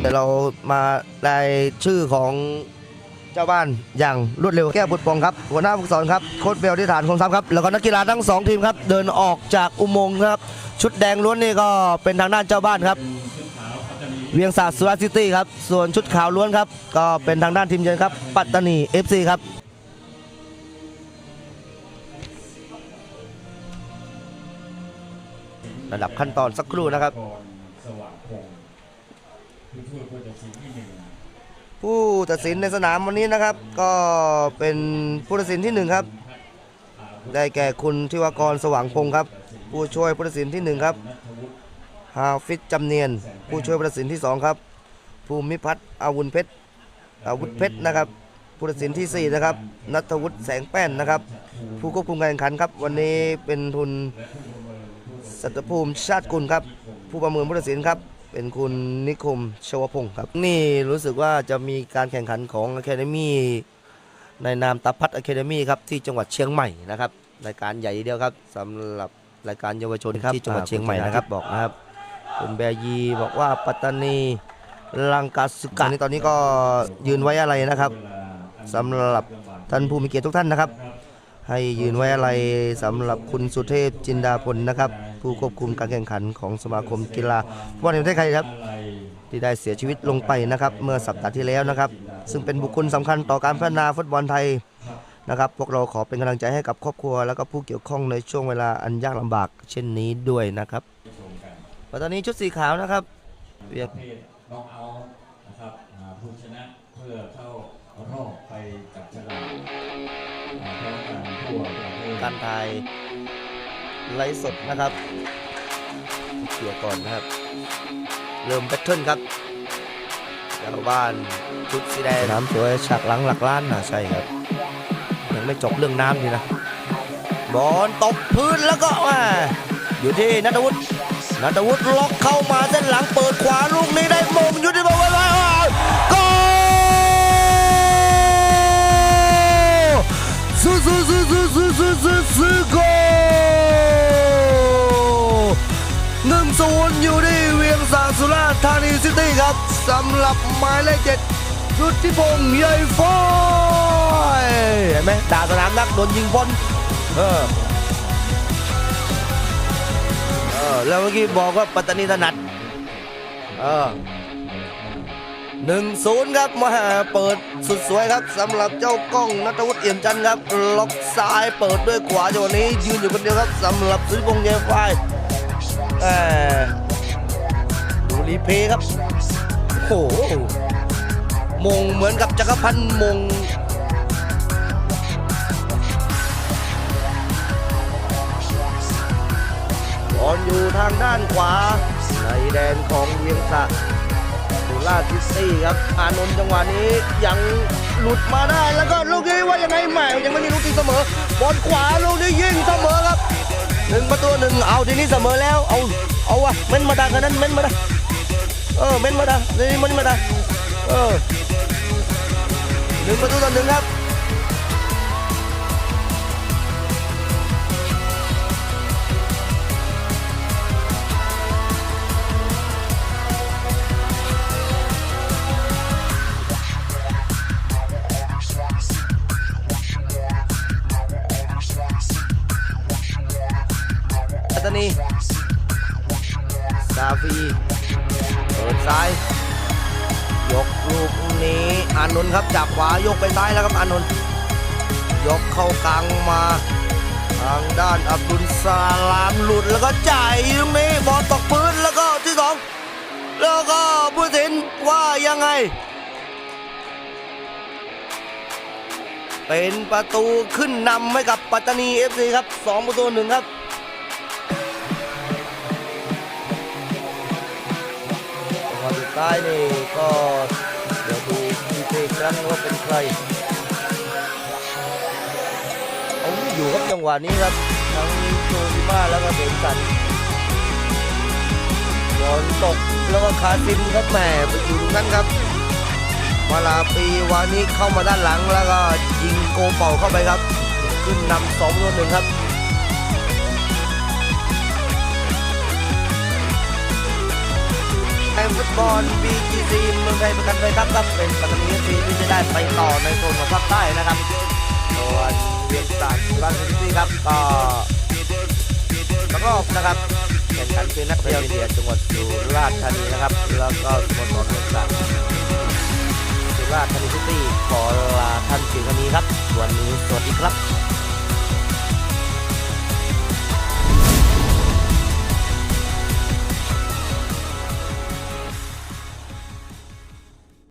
แต่เรามาได้ชื่อของเจ้าบ้านอย่างรวดเร็วแก้วบุตรปองครับหัวหน้าผู้สอนครับโค้ชเบลที่ฐานคงทรัพย์ครับแล้วก็นักกีฬาทั้งสองทีมครับเดินออกจากอุโมงค์ครับ ชุดแดงล้วนนี่ก็เป็นทางด้านเจ้าบ้านครับ เวียงสาสุราษฎร์ซิตี้ครับส่วนชุดขาวล้วนครับ ก็เป็นทางด้านทีมเยือนครับ ปัตตานี FC ครับระดับขั้นตอนสักครู่นะครับสว่างพง ผู้ช่วยผู้ตัดสินที่หนึ่งผู้ตัดสินในสนามวันนี้นะครับ ก็เป็นผู้ตัดสินที่หนึ่งครับ ได้แก่คุณทิวากรสว่างพงศ์ครับ ผู้ช่วยผู้ตัดสินที่หนึ่งครับฮาฟิตจำเนียน ผู้ช่วยผู้ตัดสินที่สองครับ ภูมิพัฒน์อาวุธเพชรอาวุธเพชรนะครับผู้ตัดสินที่สี่นะครับ นัทวุฒิแสงแป้นนะครับ ผู้ควบคุมการแข่งขันครับ วันนี้เป็นทุนสัตภูมิชาติกุลครับ ผู้ประเมินผู้ตัดสินครับ เป็นคุณนิคมชวพงศ์ครับ นี่รู้สึกว่าจะมีการแข่งขันของ Academy ในนามตาพัฒ Academy ครับที่จังหวัดเชียงใหม่นะครับรายการใหญ่เดียวครับสำหรับรายการเยาวชนครับที่จังหวัดเชียงใหม่นะครับบอกนะครับคุณแบยีบอกว่าปัตตานีลังกาสุกะนี่ตอนนี้ก็ยืนไว้อะไรนะครับสำหรับท่านผู้มีเกียรติทุกท่านนะครับ ให้ยืนไว้อะไรสำหรับคุณสุเทพจินดาพลนะครับ ผู้ควบคุมการแข่งขันของสมาคมกีฬาฟุตบอลแห่งประเทศไทยครับ ที่ได้เสียชีวิตลงไปนะครับ เมื่อสัปดาห์ที่แล้วนะครับ ซึ่งเป็นบุคคลสำคัญต่อการพัฒนาฟุตบอลไทยนะครับพวกเราขอเป็นกำลังใจให้กับครอบครัว แล้วก็ผู้เกี่ยวข้องในช่วงเวลาอันยากลำบาก เช่นนี้ด้วยนะครับตอนนี้ชุดสีขาวนะครับเวียประเภทน้องเอาท์นะครับอ่าผู้ชนะเพื่อเข้ารอบไปจับฉลากอ่าพร้อมกันทั่วประเทศการถ่าย ไลฟ์สดนะครับเกี่ยวก่อนนะครับ เริ่มแบทเทิลครับชาวบ้านชุดสีแดงน้ำสวยฉากหลังหลักล้านนะใช่ครับยังไม่จบเรื่องน้ำทีนะบอลตกพื้นแล้วก็มาอยู่ที่นัทวุฒินัทวุฒิล็อกเข้ามาเส้นหลังเปิดขวาลูกนี้ได้มงยุทธิบอกไว้ไว้ก็ซื้อซื้อซื้อซื้อซื้อซื้อซื้อ หนึ่งศูนย์อยู่ที่เวียงสางสุราษธานีซิตี้ครับสำหรับหมายเลขเจ็ดรุทธิพงศ์ใหญ่ฟอยเห็นไหมตาสนามนักโดนยิงบอลเออเออแล้วเมื่อกี้บอกว่าปัตตานีถนัดเออหนึ่งศูนย์ครับมาเปิดสุดสวยครับสำหรับเจ้ากล้องนัทวุฒิเอี่ยมจันทร์ครับล็อกซ้ายเปิดด้วยขวาจังหวะนี้ยืนอยู่คนเดียวครับสำหรับสุริพงษ์เยฟาย ดูรีเพย์ครับโอ้โหมงเหมือนกับจักรพันธ์มงบอลอยู่ทางด้านขวา ในแดนของเวียงสะสุราษฎร์ซิตี้ครับ อานนท์จังหวะนี้ยังหลุดมาได้แล้วก็ลูกนี้ว่ายังไงแหม่ยังไม่มีลูกตีเสมอบอลขวาลูกนี้ยิงเสมอครับ หนึ่งประตูหนึ่งเอาทีนี้เสมอแล้ว เอา เอาวะเม้นมาดังกันนั้นเม้นมาดังเออเม้นมาดังนี่มันมาดังเออหนึ่งประตูต่อหนึ่งครับ ซาฟีเปิดซ้าย ยกลูกนี้อานนท์ครับจากขวายกไปซ้ายแล้วครับอานนท์ยกเข้ากลางมา ทางด้านอับดุลสลามหลุดแล้วก็จ่ายตรงนี้บอลตกพื้นแล้วก็ที่สองแล้วก็ผู้ตัดสินว่ายังไง เป็นประตูขึ้นนำให้กับปัตตานี FC ครับ 2 ประตูหนึ่งครับ ท้ายนี่ก็เดี๋ยวดูดีเทครั้งว่าเป็นใครเอาไม่อยู่ครับจังหวะนี้ครับทั้งโชซิมาแล้วก็เดนสันบอลตกแล้วก็คาซิมครับแหมไปอยู่ตรงนั้นครับมาลาปีวานี้เข้ามาด้านหลังแล้วก็ยิงโกเป่าเข้าไปครับ ขึ้นนำสองตัวหนึ่งครับ แข่งฟุตบอล BGC เมืองไทยประกันเลยครับก็เป็นปัตตานีซีที่จะได้ไปต่อในโซนของภาคใต้นะครับส่วนเวียงสาสุราษฎร์ธานีครับก็รอบนะครับแข่งขันเป็นนักเรียนเดียจังหวัดสุราษฎร์ธานีนะครับ แล้วก็สโมสรเวียงสาสุราษฎร์ธานีซิตี้ขอลาท่านเพียงเท่านี้ครับ วันนี้สวัสดีครับ